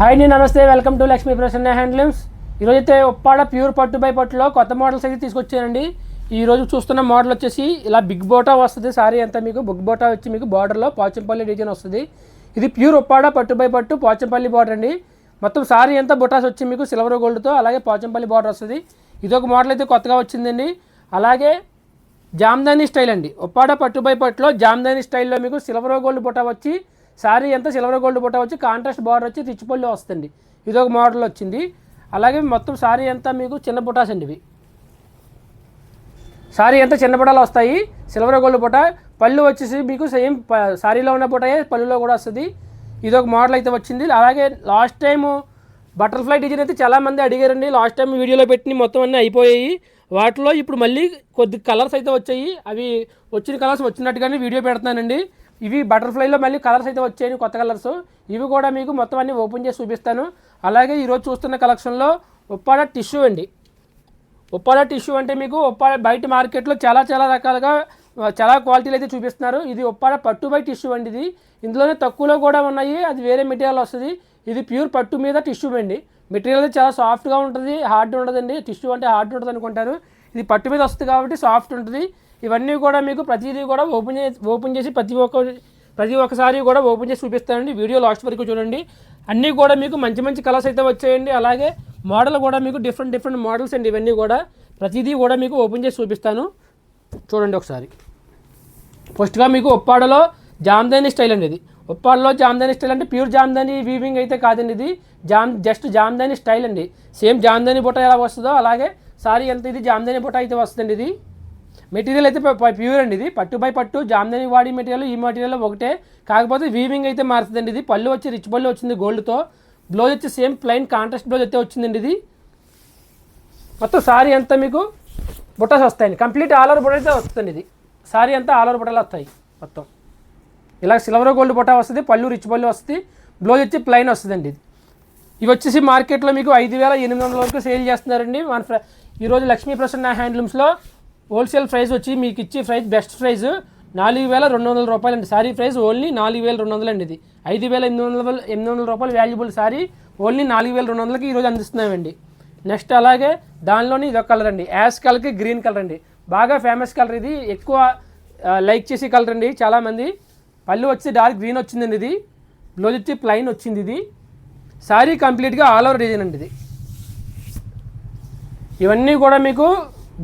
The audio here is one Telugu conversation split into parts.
హాయ్ అండి నమస్తే. Welcome to Lakshmi Prasanna handlooms. ఈరోజు అయితే ఉప్పాడ ప్యూర్ పట్టు బై పట్టులో కొత్త మోడల్స్ అయితే తీసుకొచ్చానండి. ఈరోజు చూస్తున్న మోడల్ వచ్చేసి ఇలా బిగ్ బోటా వస్తుంది. సారీ అంతా మీకు బిగ్ బోటా వచ్చి మీకు బార్డర్లో పాచంపల్లి డిజైన్ వస్తుంది. ఇది ప్యూర్ ఉప్పాడ పట్టు బై పట్టు పోచంపల్లి బార్డర్ అండి. మొత్తం సారీ అంతా బుటాస్ వచ్చి మీకు సిల్వర్ గోల్డ్తో అలాగే పాచంపల్లి బార్డర్ వస్తుంది. ఇది ఒక మోడల్ అయితే కొత్తగా వచ్చిందండి. అలాగే జామ్దాని స్టైల్ అండి. ఉప్పాడ పట్టు బై పట్టులో జామ్దాని స్టైల్లో మీకు సిల్వర్ గోల్డ్ బుట్ట వచ్చి శారీ అంతా సిల్వర్ గోల్డ్ బుట్ట వచ్చి కాంట్రాస్ట్ బార్డర్ వచ్చి రిచ్ పళ్ళు వస్తుంది. ఇది ఒక మోడల్ వచ్చింది. అలాగే మొత్తం శారీ అంతా మీకు చిన్న బుటాస్ అండి ఇవి. శారీ అంతా చిన్న బుటాలు వస్తాయి? సిల్వర్ గోల్డ్ బుట్ట. పళ్ళు వచ్చేసి మీకు సేమ్ శారీలో ఉన్న బుటయే పళ్ళులో కూడా వస్తుంది. ఇది ఒక మోడల్ అయితే వచ్చింది. అలాగే లాస్ట్ టైము బటర్ఫ్లై డిజైన్ అయితే చాలామంది అడిగారండి. లాస్ట్ టైం వీడియోలో పెట్టి మొత్తం అన్నీ అయిపోయాయి. వాటిలో ఇప్పుడు మళ్ళీ కొద్ది కలర్స్ అయితే వచ్చాయి. అవి వచ్చిన కలర్స్ వచ్చినట్టుగానే వీడియో పెడతానండి ఇవి బటర్ఫ్లైలో మళ్ళీ కలర్స్ అయితే వచ్చాయి కొత్త కలర్స్ ఇవి కూడా మీకు మొత్తం అన్ని ఓపెన్ చేసి చూపిస్తాను. అలాగే ఈరోజు చూస్తున్న కలెక్షన్లో ఉప్పాడ టిష్యూ అండి. ఉప్పాడ టిష్యూ అంటే మీకు ఉప్పాడ బయట మార్కెట్లో చాలా చాలా రకాలుగా చాలా క్వాలిటీలు అయితే చూపిస్తున్నారు. ఇది ఉప్పాడ పట్టు బై టిష్యూ అండి ఇది. ఇందులోనే తక్కువలో కూడా ఉన్నాయి అది వేరే మెటీరియల్ వస్తుంది. ఇది ప్యూర్ పట్టు మీద టిష్యూ అండి. మెటీరియల్ అయితే చాలా సాఫ్ట్గా ఉంటుంది హార్డ్ ఉండదండి. టిష్యూ అంటే హార్డ్ ఉంటుంది అనుకుంటారు. ఇది పట్టు మీద వస్తుంది కాబట్టి సాఫ్ట్ ఉంటుంది. ఇవన్నీ కూడా మీకు ప్రతిదీ కూడా ఓపెన్ చేసి ఓపెన్ చేసి ప్రతి ఒక్క ప్రతి ఒక్కసారి కూడా ఓపెన్ చేసి చూపిస్తానండి. వీడియో లాస్ట్ వరకు చూడండి. అన్నీ కూడా మీకు మంచి మంచి కలర్స్ అయితే వచ్చాయండి. అలాగే మోడల్ కూడా మీకు డిఫరెంట్ డిఫరెంట్ మోడల్స్ అండి ఇవన్నీ కూడా. ప్రతిదీ కూడా మీకు ఓపెన్ చేసి చూపిస్తాను. చూడండి ఒకసారి. ఫస్ట్గా మీకు ఉప్పాడలో జామ్దాని స్టైల్ అండి ఇది. ఉప్పాడలో జామ్దాని స్టైల్ అంటే ప్యూర్ జామ్దాని వీవింగ్ అయితే కాదండి ఇది. జామ్ జస్ట్ జామ్దాని స్టైల్ అండి. సేమ్ జామ్దాని బుట్ట ఎలా వస్తుందో అలాగే సారీ ఎంత ఇది జామ్దాని బుట్ట అయితే వస్తుందండి ఇది. మెటీరియల్ అయితే ప్యూర్ అండి ఇది. పట్టు బై పట్టు జామ్దని వాడి మెటీరియల్ ఈ మెటీరియల్ ఒకటే. కాకపోతే వీవింగ్ అయితే మారుతుందండి ఇది. పళ్ళు వచ్చి రిచ్ పళ్ళు వచ్చింది గోల్డ్తో బ్లౌజ్ వచ్చి సేమ్ ప్లెయిన్ కాంట్రాస్ట్ బ్లౌజ్ అయితే వచ్చిందండి ఇది. మొత్తం సారీ అంతా మీకు బుట్టస్ వస్తాయండి. కంప్లీట్ ఆల్ ఓవర్ బుట్ట అయితే వస్తుంది ఇది. సారీ అంతా ఆల్ ఓవర్ బుట్టలు వస్తాయి మొత్తం. ఇలా సిల్వర్ గోల్డ్ బుట్ట వస్తుంది పళ్ళు రిచ్ పళ్ళు వస్తుంది. బ్లౌజ్ వచ్చి ప్లెయిన్ వస్తుందండి ఇది. ఇవి వచ్చేసి మార్కెట్లో మీకు ఐదు వేల ఎనిమిది వందల వరకు సేల్ చేస్తున్నారండి మన ఫ్ర ఈరోజు లక్ష్మీ ప్రసన్న హ్యాండ్లూమ్స్లో హోల్సేల్ ప్రైస్ వచ్చి మీకు ఇచ్చే ప్రైస్ బెస్ట్ ప్రైస్ నాలుగు వేల రెండు వందల రూపాయలు అండి సారీ ప్రైస్ ఓన్లీ నాలుగు వేల రెండు వందలు అండి ఇది. ఐదు వేల ఎనిమిది వందల ఎనిమిది వందల రూపాయలు వాల్యుబుల్ సారీ ఓన్లీ నాలుగు వేల రెండు వందలకి ఈరోజు అందిస్తున్నామండి. నెక్స్ట్ అలాగే దానిలోని ఇదొక కలర్ అండి. యాష్ కలర్కి గ్రీన్ కలర్ అండి. బాగా ఫేమస్ కలర్ ఇది. ఎక్కువ లైక్ చేసే కలర్ అండి చాలామంది. పళ్ళు వచ్చి డార్క్ గ్రీన్ వచ్చిందండి ఇది. బ్లౌజ్ వచ్చి ప్లైన్ వచ్చింది ఇది. శారీ కంప్లీట్గా ఆల్ ఓవర్ డిజైన్ అండి ఇది. ఇవన్నీ కూడా మీకు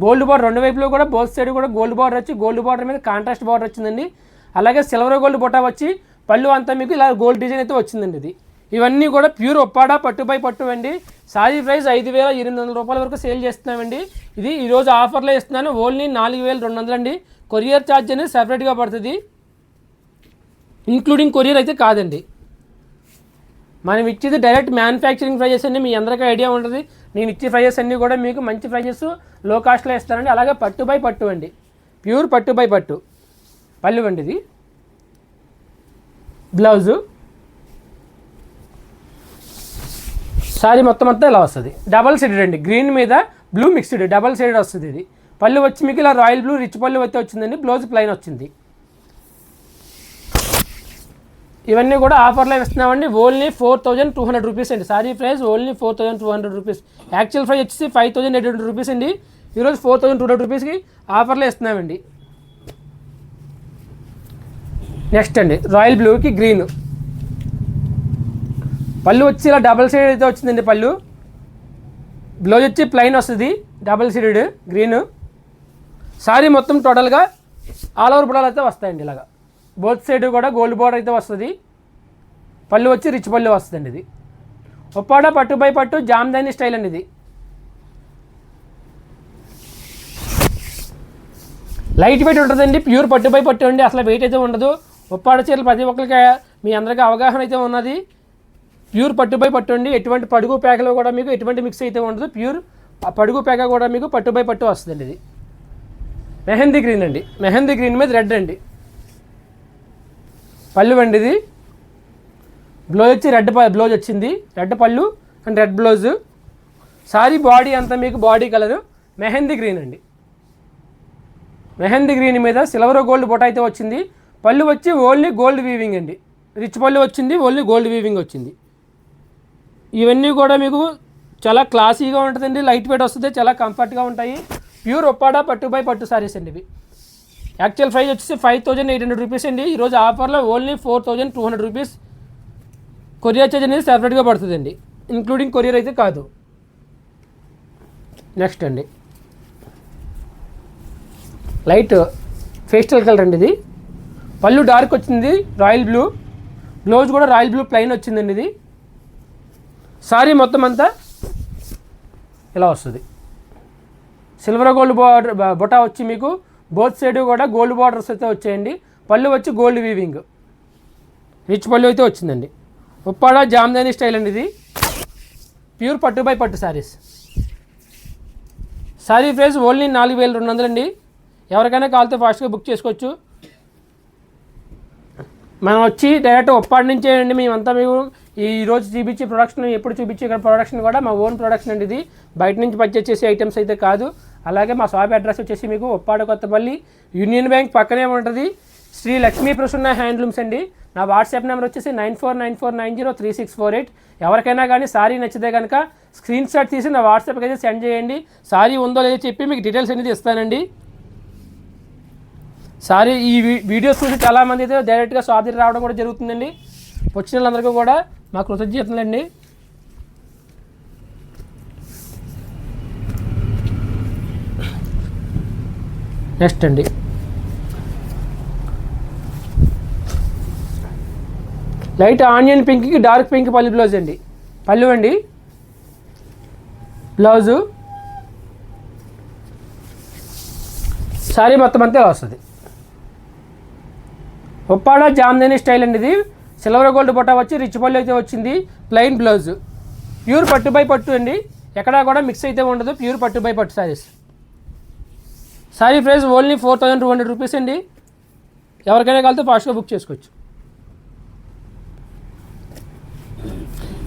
గోల్డ్ బార్డర్ రెండు వైపులో కూడా బోత్ సైడ్ కూడా గోల్డ్ బార్డర్ వచ్చి గోల్డ్ బార్డర్ మీద కాంట్రాస్ట్ బార్డర్ వచ్చిందండి. అలాగే సిల్వర్ గోల్డ్ బొటా వచ్చి పళ్ళు అంతా మీకు ఇలా గోల్డ్ డిజైన్ అయితే వచ్చిందండి ఇది. ఇవన్నీ కూడా ప్యూర్ ఒప్పాడా పట్టుపై పట్టు అండి. సారీ ప్రైస్ ఐదు వేల ఎనిమిది వందల రూపాయల వరకు సేల్ చేస్తున్నామండి. ఇది ఈరోజు ఆఫర్లో ఇస్తున్నాను. ఓన్లీ నాలుగు వేల రెండు వందలు అండి కొరియర్ ఛార్జ్ అనేది సపరేట్గా పడుతుంది. ఇంక్లూడింగ్ కొరియర్ అయితే కాదండి. మనం ఇచ్చేది డైరెక్ట్ మ్యానుఫ్యాక్చరింగ్ ప్రైజెస్ అన్ని మీ అందరికీ ఐడియా ఉంటుంది. నేను ఇచ్చే ప్రైజెస్ అన్నీ కూడా మీకు మంచి ప్రైజెస్లో కాస్ట్లో ఇస్తానండి. అలాగే పట్టు బై పట్టు అండి. ప్యూర్ పట్టు బై పట్టు. పళ్ళు అండి ఇది. బ్లౌజు. సారీ మొత్తం అంతా ఇలా వస్తుంది. డబల్ సైడెడ్ అండి. గ్రీన్ మీద బ్లూ మిక్స్డ్ డబల్ సైడెడ్ వస్తుంది ఇది. పళ్ళు వచ్చి మీకు ఇలా రాయల్ బ్లూ రిచ్ పళ్ళు అయితే వచ్చిందండి. బ్లౌజ్ ప్లైన్ వచ్చింది. ఇవన్నీ కూడా ఆఫర్లో ఇస్తున్నామండి. Only four thousand two hundred rupees అండి. Sari price only four thousand two hundred rupees. Actual price వచ్చేసి five thousand eight hundred rupees అండి. ఈరోజు ఫోర్ థౌజండ్ టూ హండ్రెడ్ రూపీస్కి ఆఫర్లో ఇస్తున్నామండి. నెక్స్ట్ అండి రాయల్ బ్లూకి గ్రీన్ పళ్ళు వచ్చి ఇలా డబల్ సైడ్ అయితే వచ్చిందండి పళ్ళు. బ్లౌజ్ వచ్చి ప్లెయిన్ వస్తుంది. డబల్ సీడెడ్ గ్రీన్ సారీ మొత్తం టోటల్గా ఆల్ ఓవర్ బుడాలు అయితే వస్తాయండి ఇలాగా. బోత్ సైడ్ కూడా గోల్డ్ బోర్డర్ అయితే వస్తుంది. పళ్ళు వచ్చి రిచ్ పళ్ళు వస్తుందండి ఇది. ఒప్పాడ పట్టు బై పట్టు జామ్దాని స్టైల్ అండి ఇది. లైట్ వెయిట్ ఉంటుందండి ప్యూర్ పట్టు బై పట్టు అండి అసలు వెయిట్ అయితే ఉండదు. ఉప్పాడ చీరలు ప్రతి ఒక్కరికి మీ అందరికీ అవగాహన అయితే ఉన్నది. ప్యూర్ పట్టు బై పట్టు అండి ఎటువంటి పడుగు పేకలో కూడా మీకు ఎటువంటి మిక్స్ అయితే ఉండదు. ప్యూర్ ఆ పడుగు పేక కూడా మీకు పట్టు బై పట్టు వస్తుందండి ఇది. మెహందీ గ్రీన్ అండి. మెహందీ గ్రీన్ మీద రెడ్ అండి. పళ్ళు అండి ఇది. బ్లౌజ్ వచ్చి రెడ్ బ్లౌజ్ వచ్చింది. రెడ్ పళ్ళు and red blouse sari body అంతా మీకు బాడీ కలరు మెహందీ గ్రీన్ అండి. మెహందీ గ్రీన్ మీద సిల్వర్ గోల్డ్ బొట అయితే వచ్చింది. పళ్ళు వచ్చి ఓన్లీ గోల్డ్ వీవింగ్ అండి. రిచ్ పళ్ళు వచ్చింది ఓన్లీ గోల్డ్ వీవింగ్ వచ్చింది. ఇవన్నీ కూడా మీకు చాలా క్లాసీగా ఉంటుందండి. లైట్ వెయిట్ వస్తుంది చాలా కంఫర్ట్గా ఉంటాయి. ప్యూర్ ఒప్పాడా పట్టుపై పట్టు సారీస్ అండి ఇవి. యాక్చువల్ ప్రైస్ వచ్చేసి five thousand eight hundred rupees అండి. ఈరోజు ఆఫర్లో only four thousand two hundred rupees courier charge అనేది సెపరేట్గా పడుతుందండి. ఇంక్లూడింగ్ కొరియర్ అయితే కాదు. నెక్స్ట్ అండి. లైట్ ఫేస్టల్ కలర్ అండి ఇది. పళ్ళు డార్క్ వచ్చింది రాయల్ బ్లూ బ్లౌజ్ కూడా రాయల్ బ్లూ ప్లెయిన్ వచ్చిందండి ఇది. సారీ మొత్తం అంతా ఇలా వస్తుంది. సిల్వర్ గోల్డ్ బార్డర్ బొటా వచ్చి మీకు బోత్ సైడ్ కూడా గోల్డ్ బార్డర్స్ అయితే వచ్చాయండి. పళ్ళు వచ్చి గోల్డ్ వీవింగ్. రిచ్ పళ్ళు అయితే వచ్చిందండి. ఉప్పాడ జామ్దాని స్టైల్ అండి ఇది. ప్యూర్ పట్టు బై పట్టు శారీస్ శారీ ప్రైస్ ఓన్లీ నాలుగు వేల రెండు వందలు అండి ఎవరికైనా కాల్తో ఫాస్ట్గా బుక్ చేసుకోవచ్చు. మనం వచ్చి డైరెక్ట్ ఒప్పాడి నుంచే అండి. మేమంతా మేము ఈ రోజు చూపించే ప్రొడక్షన్ ఎప్పుడు చూపించే ప్రొడక్షన్ కూడా మా ఓన్ ప్రొడక్షన్ అండి ఇది. బయట నుంచి పర్చేస్ చేసే ఐటమ్స్ అయితే కాదు. అలాగే మా షాప్ అడ్రస్ వచ్చేసి మీకు ఉప్పాడ కొత్తపల్లి యూనియన్ బ్యాంక్ పక్కనే ఉంటుంది. శ్రీ లక్ష్మీ ప్రసన్న హ్యాండ్లూమ్స్ అండి. నా వాట్సాప్ నెంబర్ వచ్చేసి nine four nine four nine zero three six four eight. ఎవరికైనా కానీ సారీ నచ్చితే కనుక స్క్రీన్ షాట్ తీసి నా వాట్సాప్కి అయితే సెండ్ చేయండి. సారీ ఉందో లేదో చెప్పి మీకు డీటెయిల్స్ అనేది ఇస్తానండి. సారీ ఈ వీ- వీడియోస్ చూసి చాలామంది అయితే డైరెక్ట్గా షాప్ దగ్గర రావడం కూడా జరుగుతుందండి. వచ్చిన వాళ్ళందరికీ కూడా మా కృతజ్ఞతలండి. నెక్స్ట్ అండి. లైట్ ఆనియన్ పింక్కి డార్క్ పింక్ పల్లి బ్లౌజ్ అండి. పళ్ళు అండి. బ్లౌజు. సారీ మొత్తం అంతే వస్తుంది. ఉప్పాడ జామ్దని స్టైల్ అండి ఇది. సిల్వర్ గోల్డ్ బొట్ట వచ్చి రిచ్ పళ్ళు అయితే వచ్చింది. Plain blouse. ప్యూర్ పట్టు బై పట్టు అండి. ఎక్కడా కూడా మిక్స్ అయితే ఉండదు. ప్యూర్ పట్టు బై పట్టు saris. Sari price only four thousand two hundred rupees అండి. ఎవరికైనా కలితే ఫాస్ట్గా బుక్ చేసుకోవచ్చు.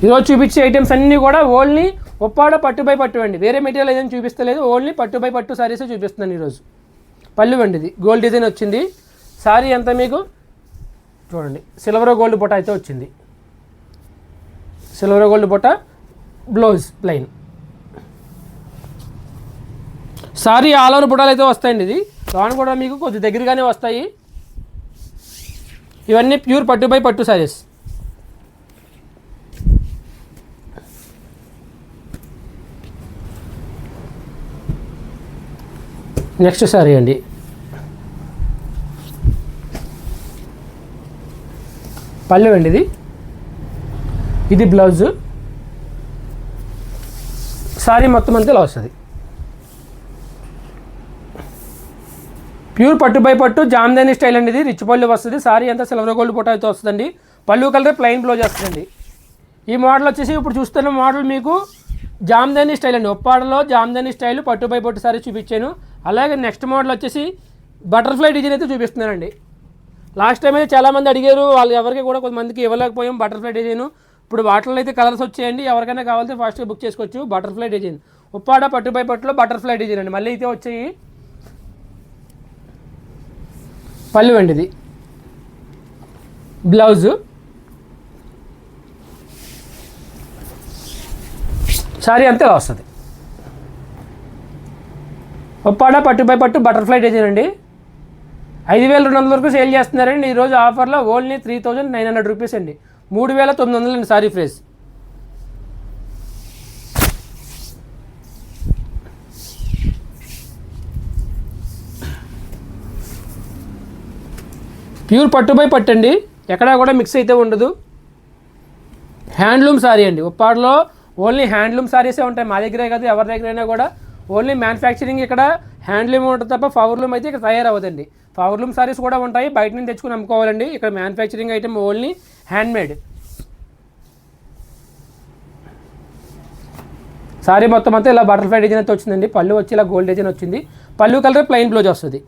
ఈరోజు చూపించే ఐటమ్స్ అన్నీ కూడా ఓన్లీ ఉప్పాడ పట్టు బై పట్టు అండి. వేరే మెటీరియల్ ఏదైనా చూపిస్తలేదు. ఓన్లీ పట్టు బై పట్టు సారీసే చూపిస్తున్నాను ఈరోజు. పళ్ళు అండి ఇది గోల్డ్ డిజైన్ వచ్చింది. సారీ ఎంత మీకు? చూడండి. సిల్వర్ గోల్డ్ బొట్ట అయితే వచ్చింది. Silver gold Botta blouse plain sari all over బుటాలు అయితే వస్తాయండి ఇది. లోన్ కూడా మీకు కొద్ది దగ్గరగానే వస్తాయి. ఇవన్నీ ప్యూర్ పట్టు బై పట్టు సారీస్. నెక్స్ట్ సారీ అండి. పళ్ళు అండి ఇది. ఇది బ్లౌజ్. సారీ మొత్తం అంతా ఇలా వస్తుంది ప్యూర్ పట్టు బై పట్టు జామ్దాని స్టైల్ అండి ఇది రిచ్ పళ్ళు వస్తుంది. సారీ అంతా సిల్వర్ గోల్డ్ పొట అయితే వస్తుందండి. పళ్ళు కలర్ ప్లెయిన్ బ్లౌజ్ వస్తుందండి. ఈ మోడల్ వచ్చేసి ఇప్పుడు చూస్తున్న మోడల్ మీకు జామ్దాని స్టైల్ అండి. ఉప్పాడలో జామ్దాని స్టైల్ పట్టు బై పట్టు సారీ చూపించాను. అలాగే నెక్స్ట్ మోడల్ వచ్చేసి బటర్ఫ్లై డిజైన్ అయితే చూపిస్తున్నానండి. లాస్ట్ టైం అయితే చాలామంది అడిగారు వాళ్ళు ఎవరికి కూడా కొంతమందికి ఇవ్వలేకపోయాం బటర్ఫ్లై డిజైన్ ఇప్పుడు వాటిలో అయితే కలర్స్ వచ్చాయండి. ఎవరికైనా కావాలంటే ఫాస్ట్గా బుక్ చేసుకోవచ్చు బటర్ఫ్లై డిజైన్ ఉప్పాడ పట్టు బై పట్టులో బటర్ఫ్లై డిజైన్ అండి. మళ్ళీ అయితే వచ్చాయి. పళ్ళు అండి ఇది బ్లౌజు. సారీ అంతే వస్తుంది. ఒప్పాడ పట్టుపై పట్టు బటర్ఫ్లై డిజైన్ అండి. ఐదు వేల రెండు వందల వరకు సేల్ చేస్తున్నారండి. ఈరోజు ఆఫర్లో only three thousand nine hundred rupees అండి. మూడు వేల తొమ్మిది వందలు అండి సారీ ప్రైస్ ప్యూర్ పట్టుపై పట్టండి ఎక్కడా కూడా మిక్స్ అయితే ఉండదు. హ్యాండ్లూమ్ సారీ అండి. ఉప్పాడులో ఓన్లీ హ్యాండ్లూమ్ సారీసే ఉంటాయి. మా దగ్గరే కాదు ఎవరి దగ్గరైనా కూడా. ఓన్లీ మ్యానుఫ్యాక్చరింగ్ ఇక్కడ హ్యాండ్లూమ్ ఉంటుంది తప్ప పవర్లూమ్ అయితే ఇక్కడ తయారవ్వదండి. పవర్లూమ్ సారీస్ కూడా ఉంటాయి. బయట నుంచి తెచ్చుకుని అమ్ముకోవాలండి. ఇక్కడ manufacturing item only handmade. Sari మొత్తం అంతా ఇలా బటర్ఫ్లై డిజైన్ అయితే వచ్చిందండి. పళ్ళు వచ్చి ఇలా గోల్డ్ డిజైన్ వచ్చింది. పళ్ళు కలర్ ప్లెయిన్ బ్లౌజ్ వస్తుంది.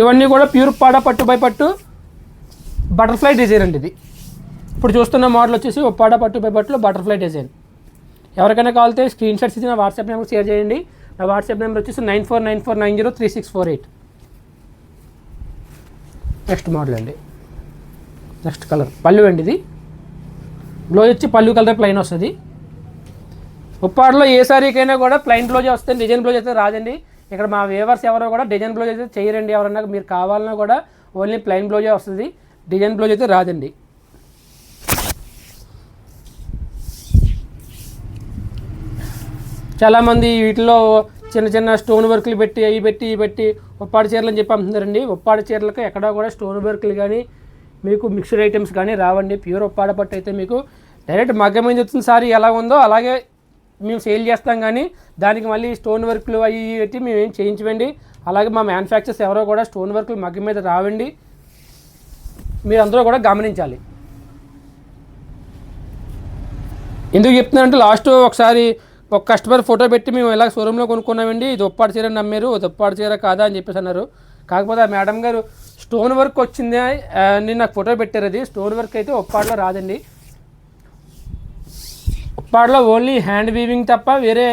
ఇవన్నీ కూడా ప్యూర్ పాడ పట్టు బై పట్టు బటర్ఫ్లై డిజైన్ అండి ఇది. ఇప్పుడు చూస్తున్న మోడల్ వచ్చేసి పాడ పట్టు బై పట్టులో బటర్ఫ్లై డిజైన్. ఎవరికైనా కావాలితే స్క్రీన్ షాట్స్ ఇచ్చి నా వాట్సాప్ నెంబర్ షేర్ చేయండి. నా వాట్సాప్ నెంబర్ వచ్చేసి nine four nine four nine zero three six four eight. Next model అండి. నెక్స్ట్ కలర్ పళ్ళు అండి ఇది. బ్లౌజ్ వచ్చి పళ్ళు కలర్ ప్లెయిన్ వస్తుంది. ఉప్పాడలో ఏ సారీకైనా కూడా ప్లెయిన్ బ్లౌజ్ వస్తుంది డిజైన్ బ్లౌజ్ అయితే రాదండి. ఇక్కడ మా వేవర్స్ ఎవరో కూడా డిజైన్ బ్లౌజ్ అయితే చేయరండి ఎవరన్నా మీరు కావాలన్నా కూడా ఓన్లీ ప్లెయిన్ బ్లౌజే వస్తుంది. డిజైన్ బ్లౌజ్ అయితే రాదండి. చాలామంది వీటిలో చిన్న చిన్న స్టోన్ వర్క్లు పెట్టి అవి పెట్టి ఇవి పెట్టి ఉప్పాడు చీరలు అని చెప్పి అమ్ముతున్నారండి. ఉప్పాడు చీరలకు ఎక్కడా కూడా స్టోన్ వర్క్లు కానీ మీకు మిక్స్డ్ ఐటమ్స్ కానీ రావండి. ప్యూర్ ఉప్పాడ పట్టు అయితే మీకు డైరెక్ట్ మగ్గం మీద వచ్చిన సారీ ఎలా ఉందో అలాగే మేము సేల్ చేస్తాం కానీ దానికి మళ్ళీ స్టోన్ వర్క్లు అవి పెట్టి మేము ఏం చేయించవండి అలాగే మా మ్యానుఫ్యాక్చర్స్ ఎవరో కూడా స్టోన్ వర్క్లు మగ్గం మీద రావండి. మీరు అందరూ కూడా గమనించాలి. ఎందుకు చెప్తున్నానంటే లాస్ట్ ఒకసారి ఒక కస్టమర్ ఫోటో పెట్టి మేము ఇలా షోరూంలో కొనుక్కున్నామండి. ఇది ఒప్పాడు చీర అని నమ్మారు. ఇది ఉప్పాడు చీర కాదా అని చెప్పేసి అన్నారు. కాకపోతే ఆ మేడం గారు స్టోన్ వర్క్ వచ్చింది అని నాకు ఫోటో పెట్టారు అది. స్టోన్ వర్క్ అయితే ఒప్పాడులో రాదండి. ఉప్పాడులో ఓన్లీ హ్యాండ్ వీవింగ్ తప్ప వేరే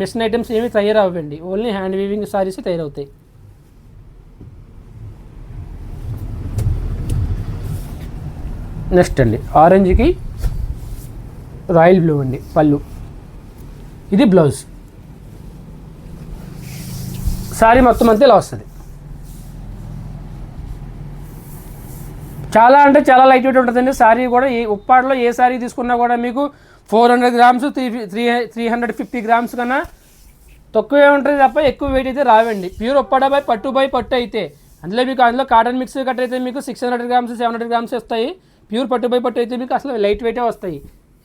మిషన్ ఐటమ్స్ ఏమి తయారవ్వండి. ఓన్లీ హ్యాండ్ వీవింగ్ సారీస్ తయారవుతాయి. నెక్స్ట్ అండి. ఆరెంజ్కి రాయల్ బ్లూ అండి. పళ్ళు. ఇది బ్లౌజ్ శారీ మొత్తం అంతా ఇలా వస్తుంది చాలా అంటే చాలా లైట్ వెయిట్ ఉంటుందండి. శారీ కూడా ఏ ఉప్పాడలో ఏ శారీ తీసుకున్నా కూడా మీకు four hundred grams three three three hundred fifty grams కన్నా తక్కువే ఉంటుంది తప్ప ఎక్కువ వెయిట్ అయితే రావండి. ప్యూర్ ఉప్పాడ బై పట్టు బై పట్టు అయితే. అందులో మీకు అందులో కాటన్ మిక్స్ కట్ అయితే మీకు six hundred grams seven hundred grams వస్తాయి. ప్యూర్ పట్టు బై పట్టు అయితే మీకు అసలు లైట్ వెయిటే వస్తాయి.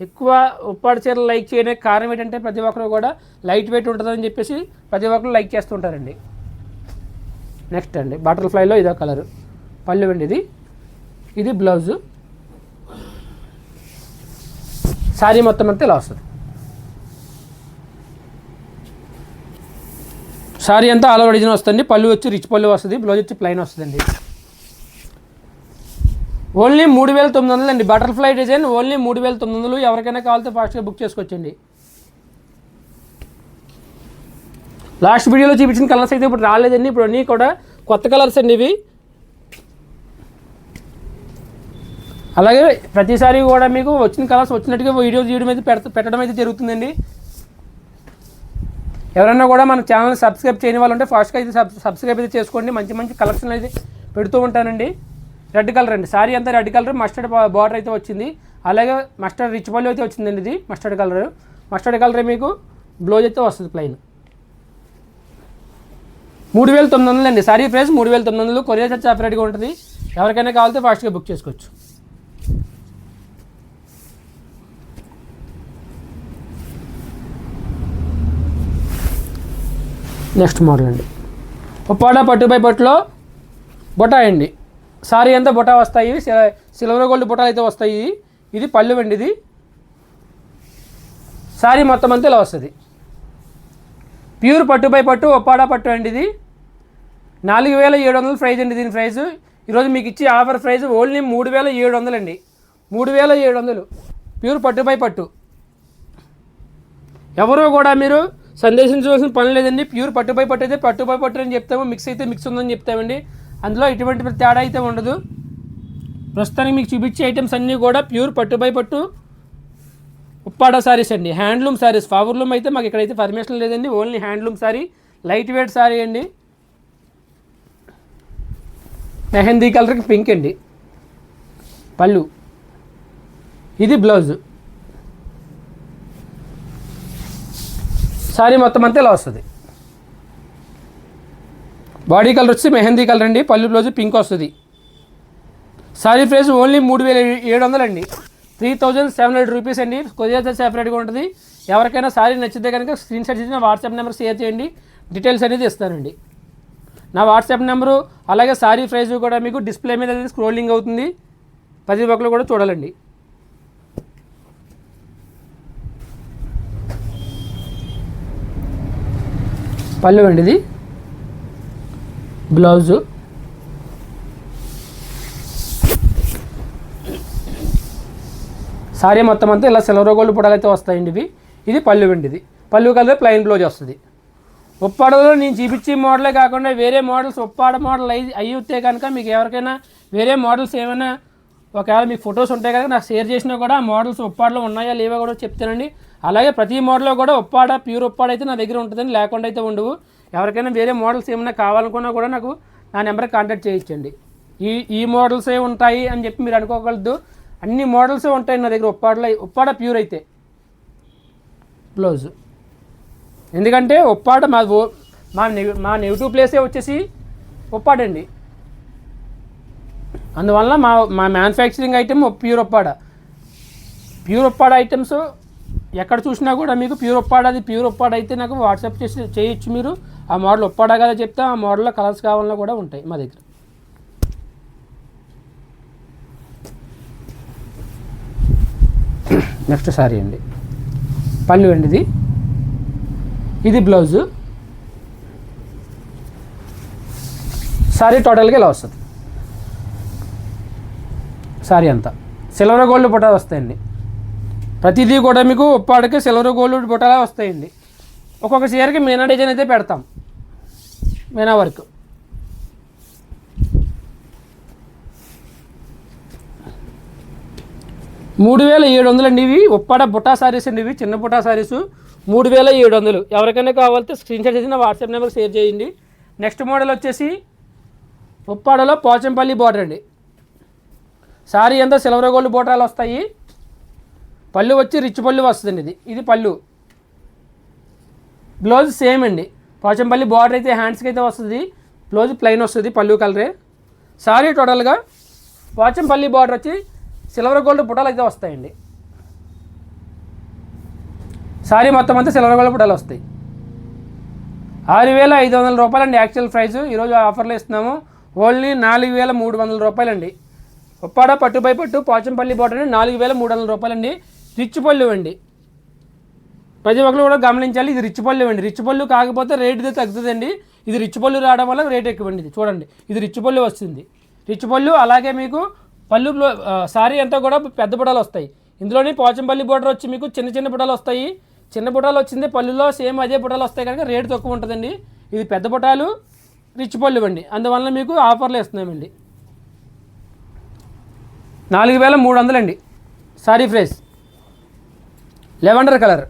ఎక్కువ ఉప్పాడు చీరలు లైక్ చేయడానికి కారణం ఏంటంటే ప్రతి ఒక్కరు కూడా లైట్ వెయిట్ ఉంటుందని చెప్పేసి ప్రతి ఒక్కరు లైక్ చేస్తుంటారండి. నెక్స్ట్ అండి బటర్ఫ్లైలో ఇదో కలర్ పళ్ళు అండి ఇది. ఇది బ్లౌజు శారీ మొత్తం అంతా ఇలా వస్తుంది. శారీ అంతా ఆల్ ఓవర్ డిజైన్ వస్తుంది. పళ్ళు వచ్చి రిచ్ పళ్ళు వస్తుంది. బ్లౌజ్ వచ్చి ప్లైన్ వస్తుందండి. ఓన్లీ మూడు వేల తొమ్మిది వందలు అండి. బటర్ఫ్లై డిజైన్ ఓన్లీ మూడు వేల తొమ్మిది వందలు. ఎవరికైనా కావాలితే ఫాస్ట్గా బుక్ చేసుకోవచ్చండి. లాస్ట్ వీడియోలో చూపించిన కలర్స్ అయితే ఇప్పుడు రాలేదండి. ఇప్పుడు అన్నీ కూడా కొత్త కలర్స్ అండి ఇవి. అలాగే ప్రతిసారి కూడా మీకు వచ్చిన కలర్స్ వచ్చినట్టుగా వీడియోస్ తీయడం అయితే పెడత పెట్టడం అయితే జరుగుతుందండి. ఎవరైనా కూడా మన ఛానల్ సబ్స్క్రైబ్ చేయని వాళ్ళు ఉంటే ఫాస్ట్గా అయితే సబ్ సబ్స్క్రైబ్ అయితే చేసుకోండి. మంచి మంచి కలెక్షన్ అయితే పెడుతూ ఉంటానండి. రెడ్ కలర్ అండి. సారీ అంతా రెడ్ కలర్ మస్టర్డ్ బార్డర్ అయితే వచ్చింది. అలాగే మస్టర్డ్ రిచ్ పళ్ళు అయితే వచ్చిందండి ఇది మస్టర్డ్ కలర్. మస్టర్డ్ కలర్ మీకు బ్లౌజ్ అయితే వస్తుంది ప్లెయిన్. మూడు వేల తొమ్మిది వందలు అండి. సారీ ప్రైస్ మూడు వేల తొమ్మిది వందలు. కొరియర్ చార్జ్ సెపరేట్గా ఉంటుంది. ఎవరికైనా కావాలితే ఫాస్ట్గా బుక్ చేసుకోవచ్చు. నెక్స్ట్ మోడల్ అండి. ఉప్పాడ పట్టుపై పట్టులో బొటా అండి. సారీ అంతా బొటా వస్తాయి. సిల్వర్ గోల్డ్ బొటాలు అయితే వస్తాయి. ఇది పళ్ళు అండి ఇది. సారీ మొత్తం అంతా ఇలా వస్తుంది. ప్యూర్ పట్టుపై పట్టు ఒప్పాడ పట్టు అండి ఇది. నాలుగు వేల ఏడు వందలు ప్రైజ్ అండి దీని ప్రైజ్. ఈరోజు మీకు ఇచ్చే ఆఫర్ ప్రైజ్ ఓన్లీ మూడు వేల ఏడు వందలు అండి. మూడు వేల ఏడు వందలు. ప్యూర్ పట్టుపై పట్టు. ఎవరో కూడా మీరు సందేశించవలసిన పని లేదండి. ప్యూర్ పట్టుపై పట్టు అయితే పట్టుపై పట్టు అని చెప్తాము. మిక్స్ అయితే మిక్స్ ఉందని చెప్తామండి. అందులో ఎటువంటి తేడా అయితే ఉండదు. ప్రస్తుతానికి మీకు చూపించే ఐటమ్స్ అన్నీ కూడా ప్యూర్ పట్టుపై పట్టు. ఉప్పాడ శారీస్ అండి. హ్యాండ్లూమ్ సారీస్. పవర్లూమ్ అయితే మాకు ఇక్కడైతే పర్మిషన్ లేదండి. Only handloom sari. Light weight sari అండి. మెహందీ కలర్కి పింక్ అండి. పళ్ళు. ఇది బ్లౌజ్. సారీ మొత్తం అంతా ఇలా వస్తుంది. బాడీ కలర్ వచ్చి మెహందీ కలర్ అండి పళ్ళు బ్లౌజ్ పింక్ వస్తుంది. సారీ ప్రైస్ ఓన్లీ మూడు వేల ఏడు వందలు అండి. Three thousand seven hundred rupees అండి. కొరియర్ సెపరేట్గా ఉంటుంది. ఎవరికైనా సారీ నచ్చితే కనుక స్క్రీన్ షాట్ చేసి నా వాట్సాప్ నెంబర్ షేర్ చేయండి. డీటెయిల్స్ అనేది ఇస్తానండి. నా వాట్సాప్ నెంబరు అలాగే సారీ ప్రైస్ కూడా మీకు డిస్ప్లే మీద అనేది స్క్రోలింగ్ అవుతుంది. ప్రతి ఒక్కరు కూడా చూడాలండి. పళ్ళు అండి ఇది బ్లౌజు. సారీ మొత్తం అంతా ఇలా సిల్వర్ గోల్డ్ పొడలు అయితే వస్తాయండి ఇవి. ఇది పళ్ళు వెండి ఇది పళ్ళు కలర్ ప్లెయిన్ బ్లౌజ్ వస్తుంది. ఉప్పాడలో నేను చూపించే మోడలే కాకుండా వేరే మోడల్స్ ఉప్పాడ మోడల్ అయి అయ్యితే కనుక మీకు ఎవరికైనా వేరే మోడల్స్ ఏమైనా ఒకవేళ మీకు ఫొటోస్ ఉంటాయి కదా నాకు షేర్ చేసినా కూడా ఆ మోడల్స్ ఉప్పాడలో ఉన్నాయా లేవా కూడా చెప్తానండి అలాగే ప్రతి మోడల్లో కూడా ఉప్పాడ ప్యూర్ ఉప్పాడ అయితే నా దగ్గర ఉంటుందండి లేకుండా అయితే ఉండవు. ఎవరికైనా వేరే మోడల్స్ ఏమైనా కావాలనుకున్నా కూడా నాకు నా నెంబర్కి కాంటాక్ట్ చేయించండి. ఈ ఈ మోడల్సే ఉంటాయి అని చెప్పి మీరు అనుకోగలదు. అన్ని మోడల్సే ఉంటాయి నా దగ్గర ఉప్పాడలో. ఉప్పాడ ప్యూర్ అయితే. బ్లౌజ్. ఎందుకంటే ఉప్పాడ మా మా నె- మా నెగిటివ్ ప్లేసే వచ్చేసి ఉప్పాడండి. అందువల్ల మా మా manufacturing item pure Uppada pure Uppada items ఎక్కడ చూసినా కూడా మీకు ప్యూర్ ఒప్పాడ అది ప్యూర్ ఒప్పాడ అయితే నాకు వాట్సాప్ చేసి చేయొచ్చు మీరు. ఆ మోడల్ ఒప్పాడ కదా చెప్తే ఆ మోడల్లో కలర్స్ కావాలన్నా కూడా ఉంటాయి మా దగ్గర. నెక్స్ట్ సారీ అండి. పళ్ళు అండి ఇది ఇది బ్లౌజు సారీ టోటల్గా ఇలా వస్తుంది. సారీ అంతా. సిల్వర్ గోల్డ్ బుట్టాలు వస్తాయండి. ప్రతిదీ కూడా మీకు ఉప్పాడికి సిల్వర్ గోల్డ్ బుట్టాలే వస్తాయండి. ఒక్కొక్క చీరకి మీనా డిజైన్ అయితే పెడతాం. మీనా వర్క్. మూడు వేల ఏడు వందలు అండి ఇవి. ఉప్పాడ బుటా సారీస్ అండి ఇవి చిన్న బుటా సారీస్. మూడు వేల ఏడు వందలు. ఎవరికైనా కావాలంటే స్క్రీన్ షాట్ చేసి నా వాట్సాప్ నెంబర్ షేర్ చేయండి. నెక్స్ట్ మోడల్ వచ్చేసి ఉప్పాడలో పోచంపల్లి బోర్డర్ అండి. సారీ అంతా సిల్వర్ గోల్డ్ బోటాలు వస్తాయి. పళ్ళు వచ్చి రిచ్ పళ్ళు వస్తుందండి ఇది. ఇది పళ్ళు. బ్లౌజ్ సేమ్ అండి. పోచంపల్లి బార్డర్ అయితే హ్యాండ్స్కి అయితే వస్తుంది. బ్లౌజ్ ప్లెయిన్ వస్తుంది పళ్ళు కలరే సారీ టోటల్గా పోచంపల్లి బార్డర్ వచ్చి సిల్వర్ గోల్డ్ పుటాలు అయితే వస్తాయండి. సారీ మొత్తం అంతా సిల్వర్ గోల్డ్ పుటాలు వస్తాయి. ఆరు వేల ఐదు వందల రూపాయలండి యాక్చువల్ ప్రైస్ ఈరోజు ఆఫర్లో ఇస్తున్నాము. ఓన్లీ నాలుగు వేల మూడు వందల రూపాయలండి. ఉప్పాడ పట్టు బై పట్టు పోచంపల్లి బోటని నాలుగు వేల మూడు వందల రూపాయలండి. రిచ్ పళ్ళు అండి. ప్రతి ఒక్కరు కూడా గమనించాలి ఇది రిచ్ పళ్ళు అండి. రిచ్ పళ్ళు కాకపోతే రేటు తగ్గుతుందండి. ఇది రిచ్ పళ్ళు రావడం వల్ల రేట్ ఎక్కువ అండి ఇది చూడండి ఇది రిచ్ పళ్ళు వస్తుంది. రిచ్ పళ్ళు అలాగే మీకు పళ్ళు సారీ అంతా కూడా పెద్ద బుడాలు వస్తాయి. ఇందులోని పోచంపల్లి బోర్డర్ వచ్చి మీకు చిన్న చిన్న బుడలు వస్తాయి. చిన్న బుటాలు వచ్చింది పళ్ళులో సేమ్ అదే బుటాలు వస్తాయి కనుక రేటు తక్కువ ఉంటుందండి. ఇది పెద్ద బుటాలు రిచ్ పళ్ళు అండి. అందువల్ల మీకు ఆఫర్లు ఇస్తున్నామండి నాలుగు వేల మూడు వందలండి. Sari price lavender colour.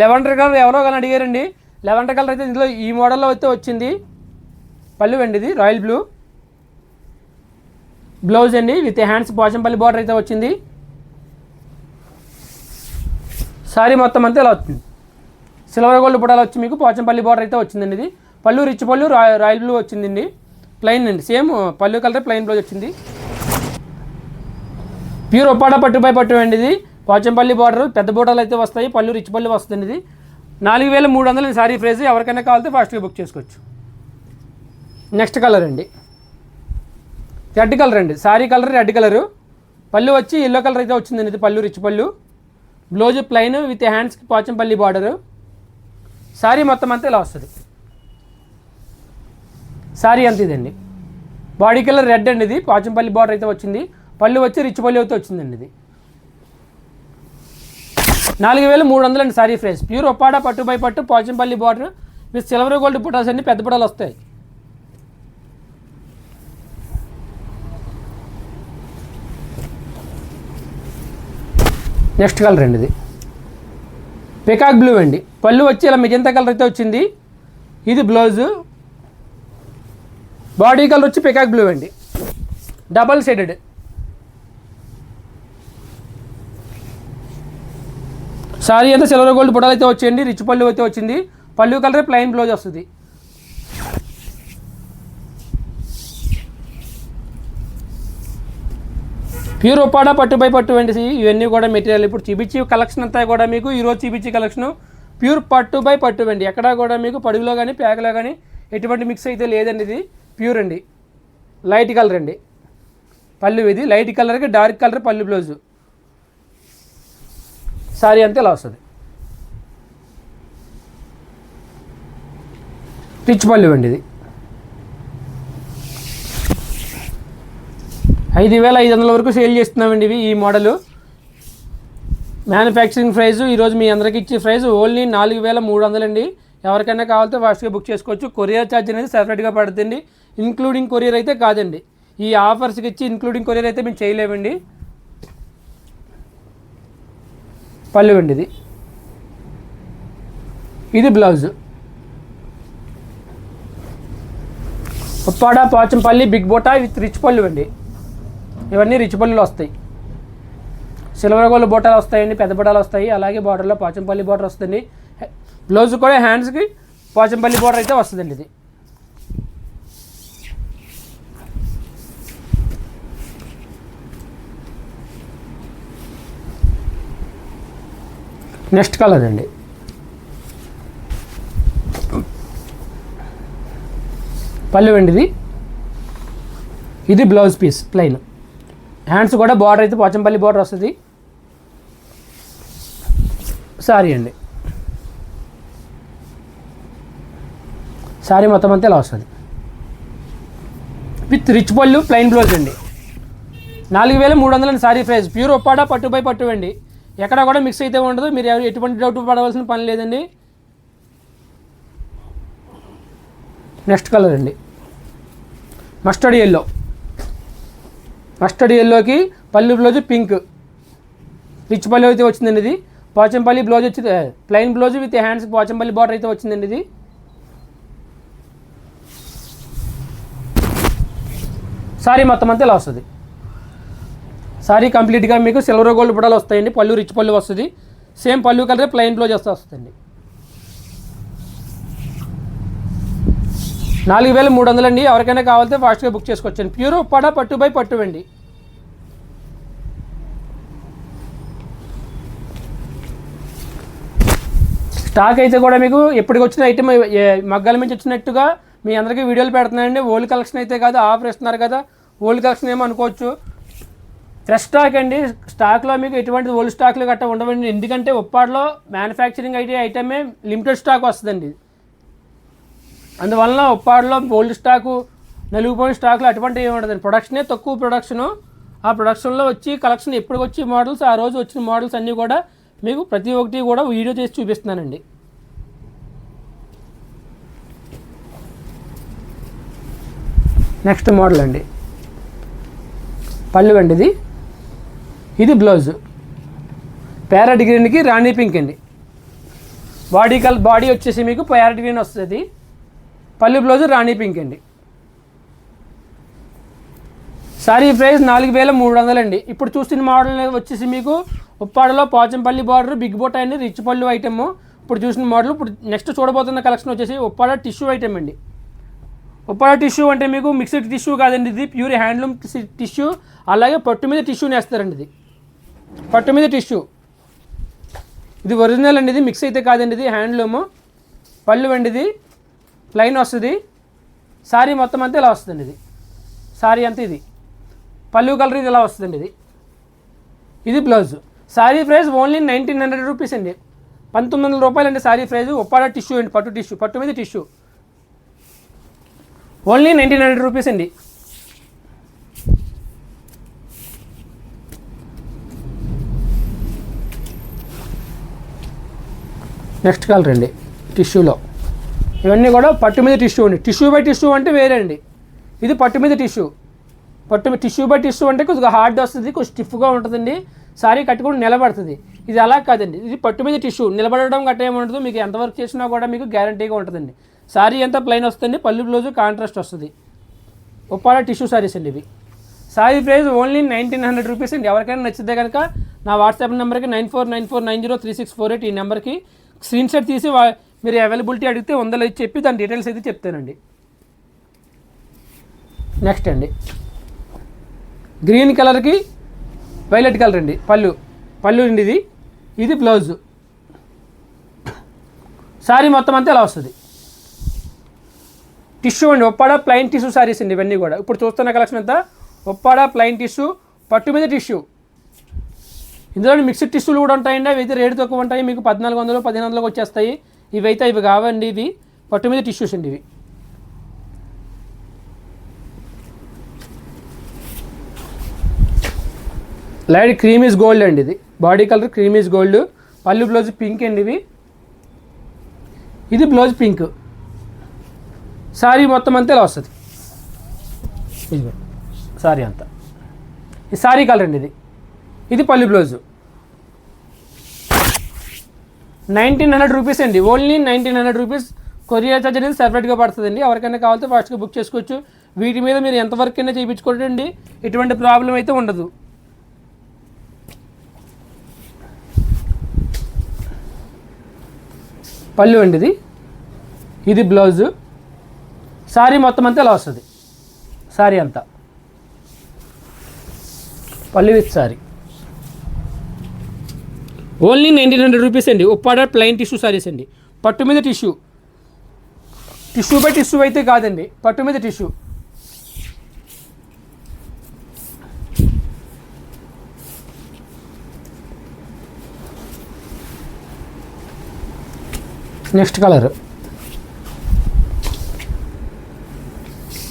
Lavender colour ఎవరో కానీ అడిగారండి. లెవెండర్ కలర్ అయితే ఇందులో ఈ మోడల్లో అయితే వచ్చింది. పళ్ళు అండి ఇది రాయల్ బ్లూ. బ్లౌజ్ అండి విత్ హ్యాండ్స్ పోచంపల్లి బార్డర్ అయితే వచ్చింది. సారీ మొత్తం అంతా ఇలా వచ్చింది. సిల్వర్ గోల్డ్ బుటాలు వచ్చి మీకు పోచంపల్లి బార్డర్ అయితే వచ్చిందండి ఇది. పళ్ళు రిచ్ పళ్ళు రాయల్ రాయల్ బ్లూ వచ్చిందండి. ప్లెయిన్ అండి సేమ్ పళ్ళు కలర్ ప్లెయిన్ బ్లౌజ్ వచ్చింది. ప్యూర్ ఒప్పాడ పట్టుపై పట్టు అండి ఇది. పోచంపల్లి బార్డర్ పెద్ద బూటలు అయితే వస్తాయి. పళ్ళు రిచ్ పళ్ళు వస్తుంది ఇది. నాలుగు వేల మూడు వందల సారీ ప్రైస్. ఎవరికైనా కావాలితే ఫాస్ట్గా బుక్ చేసుకోవచ్చు. నెక్స్ట్ కలర్ అండి. రెడ్ కలర్ అండి. సారీ కలర్ రెడ్ కలరు పళ్ళు వచ్చి ఎల్లో కలర్ అయితే వచ్చిందండి ఇది పళ్ళు రిచ్ పళ్ళు. బ్లౌజ్ ప్లెయిన్ విత్ హ్యాండ్స్కి పోచంపల్లి బార్డరు సారీ మొత్తం అంతా ఇలా వస్తుంది. సారీ అంత ఇదండి. బాడీ కలర్ రెడ్ అండి ఇది. పోచంపల్లి బార్డర్ అయితే వచ్చింది. పళ్ళు వచ్చి రిచ్ పళ్ళు అయితే వచ్చిందండి ఇది. నాలుగు వేల మూడు వందలు అండి సారీ ప్రైస్ ప్యూర్ ఒప్పాడ పట్టు బై పట్టు పోచంపల్లి బార్డర్ మీరు సిల్వర్ గోల్డ్ పుటాస్ అన్ని పెద్ద పుటాలు వస్తాయి. నెక్స్ట్ కలర్ అండి ఇది. పికాక్ బ్లూ అండి. పళ్ళు వచ్చి ఇలా మెజంతా కలర్ అయితే వచ్చింది. ఇది బ్లౌజు. బాడీ కలర్ వచ్చి పికాక్ బ్లూ అండి. Double shaded. సారీ అంతా సిల్వర్ గోల్డ్ బుడాలు అయితే వచ్చేయండి రిచ్ పళ్ళు అయితే వచ్చింది. పళ్ళు కలర్ ప్లెయిన్ బ్లౌజ్ వస్తుంది. ప్యూర్ ఒప్పాడ పట్టు బై పట్టు వంటి ఇవన్నీ కూడా మెటీరియల్ ఇప్పుడు చూపించి కలెక్షన్ అంతా కూడా మీకు ఈరోజు చూపించి కలెక్షన్ ప్యూర్ పట్టు బై పట్టు వెండి. ఎక్కడా కూడా మీకు పడుగులో కానీ ప్యాక్లో కానీ ఎటువంటి మిక్స్ అయితే లేదండి ఇది. ప్యూర్ అండి. లైట్ కలర్ అండి. పళ్ళు ఇది. లైట్ కలర్కి డార్క్ కలర్ పళ్ళు బ్లౌజు సారీ అంతే ఇలా వస్తుంది. రిచ్ పళ్ళు అండి ఇది. ఐదు వేల ఐదు వందల వరకు సేల్ చేస్తున్నామండి ఇవి ఈ మోడలు. మ్యానుఫ్యాక్చరింగ్ ప్రైస్ ఈరోజు మీ అందరికి ఇచ్చే ప్రైస్ ఓన్లీ నాలుగు వేల మూడు వందలండి. ఎవరికైనా కావాలంటే ఫాస్ట్గా బుక్ చేసుకోవచ్చు. కొరియర్ ఛార్జ్ అనేది సెపరేట్గా పడుతుంది. ఇంక్లూడింగ్ కొరియర్ అయితే కాదండి. ఈ ఆఫర్స్కి ఇచ్చి ఇంక్లూడింగ్ కొరియర్ అయితే మేము చేయలేమండి. పళ్ళు అండి ఇది ఇది బ్లౌజ్. ఉప్పాడ పాచంపల్లి బిగ్ బోటా విత్ రిచ్ పళ్ళు అండి ఇవన్నీ రిచ్ పళ్ళులు వస్తాయి. సిల్వర్ గోల్డ్ బోటాలు వస్తాయండి పెద్ద బోటాలు వస్తాయి. అలాగే బార్డర్లో పాచంపల్లి బార్డర్ వస్తుంది బ్లౌజ్ కూడా హ్యాండ్స్కి పాచంపల్లి బార్డర్ అయితే వస్తుందండి ఇది. నెక్స్ట్ కలర్ అండి. పళ్ళు వెండిది. ఇది బ్లౌజ్ పీస్ ప్లెయిన్ హ్యాండ్స్ కూడా బార్డర్ అయితే పోచంపల్లి బార్డర్ వస్తుంది. సారీ అండి. సారీ మొత్తం అంతా ఇలా వస్తుంది. విత్ రిచ్ పళ్ళు ప్లెయిన్ బ్లౌజ్ అండి. నాలుగు వేల మూడు వందల సారీ ప్రైస్. ప్యూర్ ఒప్పాడా పట్టుపై పట్టువండి పట్టు అండి ఎక్కడ కూడా మిక్స్ అయితే ఉండదు. మీరు ఎవరు ఎటువంటి డౌట్ పడవలసిన పని లేదండి. నెక్స్ట్ కలర్ అండి. మస్టర్డ్ ఎల్లో మస్టర్డ్ ఎల్లోకి పల్లి బ్లౌజ్ పింక్. రిచ్ పల్లి అయితే వచ్చిందండి ఇది. పోచంపల్లి బ్లౌజ్ వచ్చి plain blouse with hands Pochampally border అయితే వచ్చిందండి ఇది. సారీ మొత్తం అంతా ఇలా వస్తుంది సారీ కంప్లీట్గా మీకు సిల్వర్ గోల్డ్ బుడాలు వస్తాయండి. పళ్ళు రిచ్ పళ్ళు వస్తుంది. సేమ్ పళ్ళు కలర్ ప్లెయిన్ బ్లౌజ్ వస్తే వస్తుంది నాలుగు వేల మూడు వందలు అండి ఎవరికైనా కావాలంటే ఫాస్ట్గా బుక్ చేసుకోవచ్చండి. ప్యూర్ పడ పట్టు బై పట్టు అండి. స్టాక్ అయితే కూడా మీకు ఎప్పటికి వచ్చిన ఐటమ్ మగ్గాల నుంచి వచ్చినట్టుగా మీ అందరికీ వీడియోలు పెడుతున్నాయండి ఓల్డ్ కలెక్షన్ అయితే కాదు ఆఫర్ ఇస్తున్నారు కదా. ఓల్డ్ కలెక్షన్ ఏమో అనుకోవచ్చు. ఫ్రెష్ స్టాక్ అండి. స్టాక్లో మీకు ఎటువంటి ఓల్డ్ స్టాక్లు గట్ట ఉండవండి. ఎందుకంటే ఉప్పాడలో మ్యానుఫ్యాక్చరింగ్ అయితే ఐటమే లిమిటెడ్ స్టాక్ వస్తుందండి. అందువలన ఉప్పాడలో ఓల్డ్ స్టాకు నలిగిపోయిన స్టాక్లు అటువంటి ఏమి ఉండదండి. ప్రొడక్షనే తక్కువ ప్రొడక్షను ఆ ప్రొడక్షన్లో వచ్చి కలెక్షన్ ఎప్పుడు వచ్చి మోడల్స్ ఆ రోజు వచ్చిన మోడల్స్ అన్నీ కూడా మీకు ప్రతి ఒక్కటి కూడా వీడియో చేసి చూపిస్తున్నానండి. నెక్స్ట్ మోడల్ అండి. పళ్ళు అండి ఇది. ఇది బ్లౌజ్. ప్యారెట్ గ్రీన్కి రాణి పింక్ అండి. బాడీ కల్ బాడీ వచ్చేసి మీకు ప్యారెట్ గ్రీన్ వస్తుంది. పల్లి బ్లౌజ్ రాణి పింక్ అండి. సారీ ప్రైస్ నాలుగు వేల మూడు వందలండి. ఇప్పుడు చూస్తున్న మోడల్ వచ్చేసి మీకు ఉప్పాడలో పోచంపల్లి బార్డర్ బిగ్ బోట్ అండి రిచ్ పళ్ళు ఐటమ్ ఇప్పుడు చూసిన మోడల్ ఇప్పుడు నెక్స్ట్ చూడబోతున్న కలెక్షన్ వచ్చేసి ఉప్పాడ టిష్యూ ఐటమ్ అండి. ఉప్పాడ టిష్యూ అంటే మీకు మిక్స్డ్ టిష్యూ కాదండి ఇది. ప్యూర్ హ్యాండ్లూమ్ టిష్యూ అలాగే పట్టు మీద టిష్యూ నేస్తారండి ఇది. పట్టు మీద టిష్యూ. ఇది ఒరిజినల్ అండి ఇది మిక్స్ అయితే కాదండి ఇది హ్యాండ్లూము పళ్ళు అండి ఇది ప్లైన్ వస్తుంది. సారీ మొత్తం అంతా ఇలా వస్తుందండి ఇది సారీ అంతా ఇది. పళ్ళు కలర్ ఇది ఇలా వస్తుందండి ఇది ఇది blouse. Sari price only nineteen hundred rupees అండి. పంతొమ్మిది వందల రూపాయలు అండి సారీ ప్రైజ్. ఉప్పాడ టిష్యూ అండి పట్టు టిష్యూ. పట్టు మీద tissue. Only nineteen hundred rupees అండి. నెక్స్ట్ కలర్ అండి టిష్యూలో. ఇవన్నీ కూడా పట్టు మీద టిష్యూ అండి. టిష్యూ బై టిష్యూ అంటే వేరే అండి ఇది పట్టు మీద టిష్యూ. పట్టు మీద టిష్యూ బై టిష్యూ అంటే కొద్దిగా హార్డ్ వస్తుంది కొంచెం స్టిఫ్గా ఉంటుందండి. సారీ కట్టుకుని నిలబడుతుంది. ఇది అలా కాదండి. ఇది పట్టు మీద టిష్యూ. నిలబడడం గట్ట ఏముండదు మీకు ఎంతవరకు చేసినా కూడా మీకు గ్యారంటీగా ఉంటుందండి. సారీ అంతా ప్లెయిన్ వస్తుంది పళ్ళు బ్లౌజ్ కాంట్రాస్ట్ వస్తుంది. ఉప్పాడ టిష్యూ సారీస్ అండి ఇవి. Sari price only nineteen hundred rupees అండి. ఎవరికైనా నచ్చితే కనుక నా వాట్సాప్ నెంబర్కి nine four nine four nine zero three six four eight ఈ నెంబర్కి స్క్రీన్ షాట్ తీసి మీరు అవైలబిలిటీ అడిగితే వందలు చెప్పి దాని డీటెయిల్స్ అయితే చెప్తానండి. నెక్స్ట్ అండి. గ్రీన్ కలర్కి వైలెట్ కలర్ అండి. పళ్ళు. పళ్ళు అండి ఇది ఇది బ్లౌజ్ శారీ మొత్తం అంతా ఇలా వస్తుంది? టిష్యూ అండి. ఒప్పాడ ప్లైన్ టిష్యూ శారీస్ అండి ఇవన్నీ కూడా. ఇప్పుడు చూస్తున్న కలెక్షన్ అంతా ఒప్పాడ ప్లైన్ టిష్యూ పట్టు మీద టిష్యూ ఇందులో మిక్స్డ్ టిష్యూలు కూడా ఉంటాయండి. అవి అయితే రేటు తక్కువ ఉంటాయి. మీకు పద్నాలుగు వందలు పదిహేను వందలకు వచ్చేస్తాయి. ఇవి అయితే ఇవి కావండి ఇవి. పట్టు మీద టిష్యూస్ అండి ఇవి. లైట్ క్రీమ్ ఇస్ గోల్డ్ అండి ఇది. Body colour cream is gold. పళ్ళు బ్లౌజ్ పింక్ అండి ఇవి. ఇది బ్లౌజ్ పింక్. సారీ మొత్తం అంతా ఇలా వస్తుంది సారీ అంతా. ఈ సారీ కలర్ అండి ఇది. ఇది పల్లి బ్లౌజు. నైన్టీన్ హండ్రెడ్ రూపీస్ అండి. Only nineteen hundred rupees. Courier charge అనేది సపరేట్గా పడుతుందండి. ఎవరికైనా కావాలంటే ఫాస్ట్గా బుక్ చేసుకోవచ్చు. వీటి మీద మీరు ఎంతవరకు అయినా చేయించుకోండి ఎటువంటి ప్రాబ్లం అయితే ఉండదు. పళ్ళు అండి ఇది. ఇది బ్లౌజు. సారీ మొత్తం అంతా ఇలా వస్తుంది. సారీ అంతా. పళ్ళు with sari. Only nineteen hundred rupees అండి. ఉప్పాడ ప్లెయిన్ టిష్యూ సారీస్ అండి. పట్టు మీద టిష్యూ టిష్యూ బై టిష్యూ అయితే కాదండి. పట్టు మీద టిష్యూ నెక్స్ట్ కలర్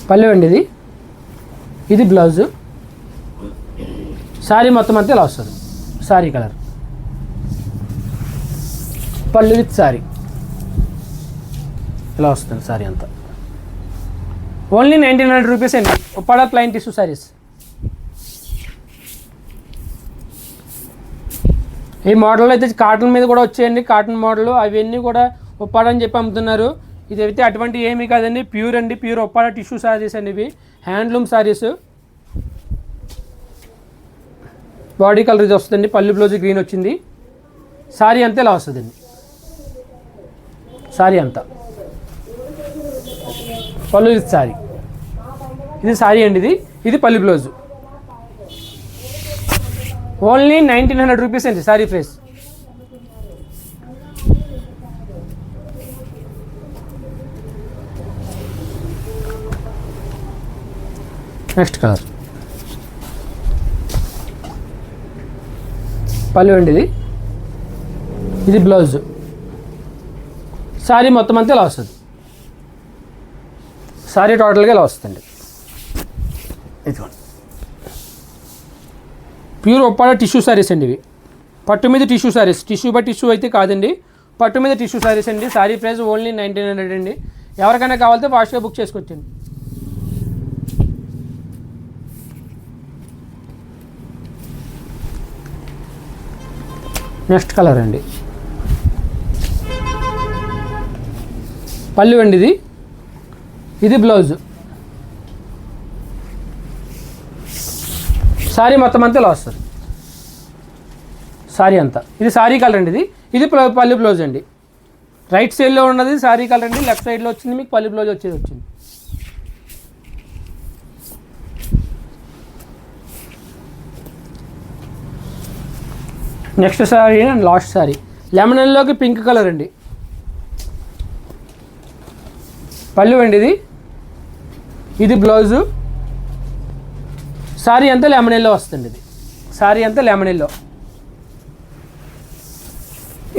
పల్లె అండి ఇది. ఇది బ్లౌజు శారీ మొత్తం అంతా ఇలా వస్తుంది. శారీ కలర్ పళ్ళు విత్ శారీ ఇలా వస్తుంది సారీ అంతా. ఓన్లీ నైన్టీన్ హండ్రెడ్ రూపీస్ అండి ఉప్పాడ ప్లైన్ టిష్యూ శారీస్ ఈ మోడల్ అయితే కాటన్ మీద కూడా వచ్చాయండి. కాటన్ మోడల్ అవన్నీ కూడా ఉప్పాడ అని చెప్పి అమ్ముతున్నారు. ఇది అయితే అటువంటి ఏమీ కాదండి. ప్యూర్ అండి. ప్యూర్ ఉప్పాడ టిష్యూ శారీస్ అండి ఇవి. హ్యాండ్లూమ్ శారీస్ బాడీ కలర్ ఇది వస్తుందండి. పల్లి బ్లౌజ్ గ్రీన్ వచ్చింది. శారీ అంతే ఇలా వస్తుందండి. శారీ అంతా. పళ్ళు ఇది శారీ ఇది శారీ అండి ఇది. ఇది పల్లి blouse. Only nineteen hundred rupees అండి శారీ ప్రైస్. Next colour. పళ్ళు అండి ఇది. ఇది బ్లౌజ్. శారీ మొత్తం అంతా ఇలా వస్తుంది. శారీ టోటల్గా ఇలా వస్తుంది. ఇదిగోండి. ప్యూర్ ఒప్పాడ టిష్యూ శారీస్ అండి ఇవి. పట్టు మీద tissue saris tissue but tissue అయితే కాదండి. పట్టు మీద టిష్యూ శారీస్ అండి. Sari price only nineteen hundred అండి. ఎవరికైనా కావాలంటే ఫాస్ట్గా బుక్ చేసుకోవచ్చండి. నెక్స్ట్ కలర్ అండి. పళ్ళు అండి ఇది ఇది బ్లౌజ్. సారీ మొత్తం అంతా ఇలా వస్తుంది సారీ అంతా. ఇది సారీ కలర్ అండి ఇది. ఇది పల్లి బ్లౌజ్ అండి. రైట్ సైడ్లో ఉన్నది సారీ కలర్ అండి. లెఫ్ట్ సైడ్లో వచ్చింది మీకు పల్లి బ్లౌజ్ వచ్చేది వచ్చింది. Next sari and last sari lemon pink colour అండి. పళ్ళు అండి ఇది ఇది బ్లౌజు. సారీ అంతా లెమనెల్లో వస్తుంది ఇది సారీ అంతా లెమనెల్లో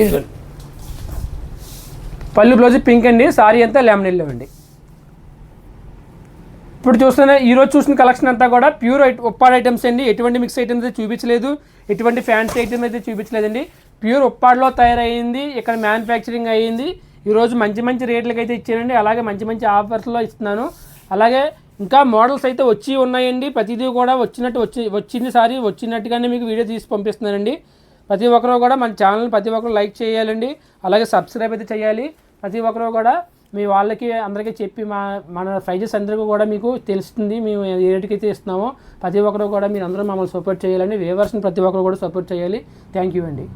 ఇదిగోండి పళ్ళు బ్లౌజ్ పింక్ అండి సారీ అంతా లెమనెల్లో అండి. ఇప్పుడు చూస్తున్న ఈరోజు చూసిన కలెక్షన్ అంతా కూడా ప్యూర్ ఉప్పాడ ఐటమ్స్ అండి. ఎటువంటి మిక్స్ ఐటమ్స్ అయితే చూపించలేదు. ఎటువంటి ఫ్యాన్సీ ఐటమ్ అయితే చూపించలేదండి. ప్యూర్ ఉప్పాడ్లో తయారైంది. ఇక్కడ మ్యానుఫ్యాక్చరింగ్ అయ్యింది ఈరోజు మంచి మంచి రేట్లకి అయితే ఇచ్చానండి. అలాగే మంచి మంచి ఆఫర్స్లో ఇస్తున్నాను. అలాగే ఇంకా మోడల్స్ అయితే వచ్చి ఉన్నాయండి. ప్రతిదీ కూడా వచ్చినట్టు వచ్చి వచ్చింది సారి వచ్చినట్టుగానే మీకు వీడియో తీసి పంపిస్తున్నానండి. ప్రతి ఒక్కరు కూడా మన ఛానల్ ప్రతి ఒక్కరు లైక్ చేయాలండి. అలాగే సబ్స్క్రైబ్ అయితే చేయాలి. ప్రతి ఒక్కరు కూడా మీ వాళ్ళకి అందరికీ చెప్పి మా మన ప్రైజెస్ అందరికీ కూడా మీకు తెలుస్తుంది. మేము ఏ రేటుకైతే ఇస్తున్నామో. ప్రతి ఒక్కరు కూడా మీరు అందరూ మమ్మల్ని సపోర్ట్ చేయాలండి. వేవర్స్ని ప్రతి ఒక్కరు కూడా సపోర్ట్ చేయాలి. థ్యాంక్ యూ అండి.